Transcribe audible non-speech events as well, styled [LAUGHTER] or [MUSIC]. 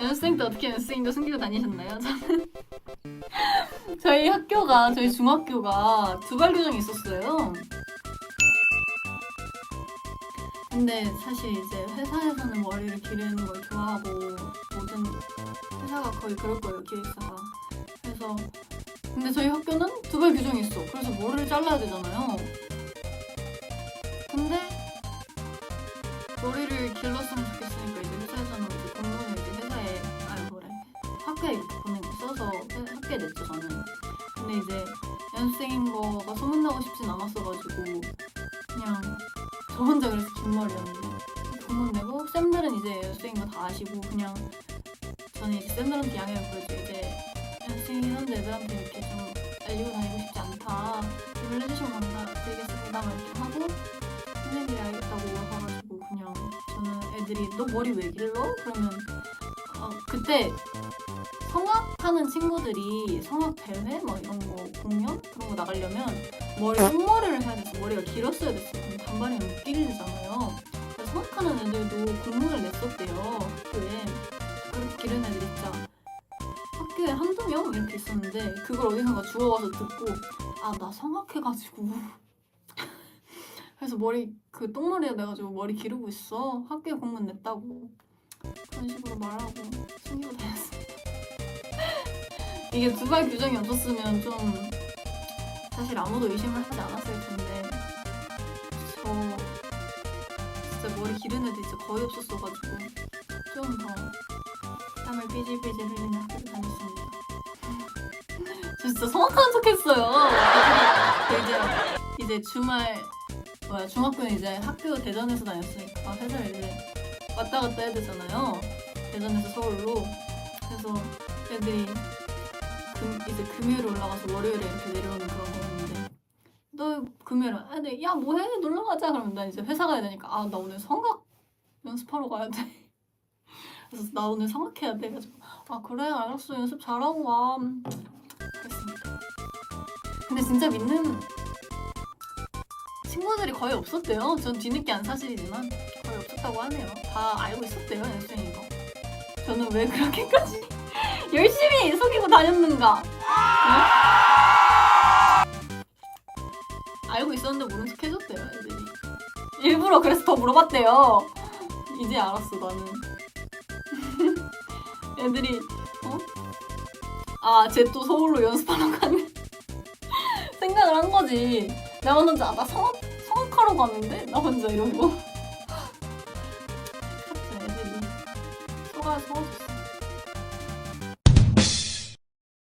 연습생 때 어떻게 연습생도 숨기고 다니셨나요? [LAUGHS] 저는 저희 학교가 저희 중학교가 두발 규정이 있었어요. 근데 사실 이제 회사에서는 머리를 기르는 걸 좋아하고 모든 회사가 거의 그럴 거예요 기획사가. 그래서 근데 저희 학교는 두발 규정이 있어. 그래서 머리를 잘라야 되잖아요. 근데 머리를 길렀으면 좋겠으니까 학교에 보내고 써서 회- 학교에 냈죠 저는. 근데 이제 연습생인 거가 소문나고 싶진 않았어가지고 그냥 저 혼자 그래서 긴 머리였는데 공문 내고 쌤들은 이제 연습생인 거 다 아시고 그냥 저는 이제 쌤들한테 양해를 구해줘 이제 연습생이긴 한데 애들한테 이렇게 좀 알리고 다니고 싶지 않다 좀 해주시면 감사드리겠습니다 막 이렇게 하고 선생님들이 알겠다고 와가지고 그냥 저는 애들이 너 머리 왜 길러? 그러면 어, 그때 성악하는 친구들이 성악 대회 뭐 이런 거 공연? 그런 거 나가려면 머리 홈머리를 해야 돼서 머리가 길었어야 됐어요. 그럼 단발이면 못 길리잖아요. 그래서 성악하는 애들도 공문을 냈었대요. 학교에. 그렇게 기른 애들 있자 학교에 한두 명? 이렇게 있었는데 그걸 어디선가 주워와서 듣고 아 나 성악해가지고. [LAUGHS] 그래서 머리 그 똥머리에 내가지고 머리 기르고 있어. 학교에 공문 냈다고. 그런 식으로 말하고 숨기고 다녔습니다 이게 두발 규정이 없었으면 좀 사실 아무도 의심을 하지 않았을 텐데. 저 진짜 머리 기른 애들 진짜 거의 없었어가지고 좀 더 땀을 삐질삐질 흘리는 학교를 다녔습니다. 저 [LAUGHS] 진짜 성악하는 척 했어요. 이제 이제 주말 뭐야 중학교는 이제 학교 대전에서 다녔으니까 회사를 이제 왔다 갔다 해야 되잖아요. 대전에서 서울로. 그래서 애들이 금, 이제 금요일에 올라가서 월요일에 이렇게 내려오는 그런 거였는데. 너 금요일에 애들 야 뭐해? 놀러 가자. 그러면 나 이제 회사 가야 되니까 아 나 오늘 성악 연습하러 가야 돼. [LAUGHS] 그래서 나 오늘 성악해야 돼. 가지고 아 그래? 알았어. 연습 잘하고 와. 그랬습니다. 근데 진짜 믿는 친구들이 거의 없었대요. 전 뒤늦게 안 사실이지만 거의 없었다고 하네요. 다 알고 있었대요 연습생인 거. 저는 왜 그렇게까지 열심히 속이고 다녔는가? 응? 알고 있었는데 모른 척 해줬대요, 애들이. 일부러 그래서 더 물어봤대요. 이제 알았어, 나는. [LAUGHS] 애들이, 어? 아, 쟤 또 서울로 연습하러 가네. [LAUGHS] 생각을 한 거지. 내가 혼자, 아, 나 성악, 성악하러 가는데? 나 혼자 이러고. 그쵸, [LAUGHS] 애들이. 속아, 속아줬어.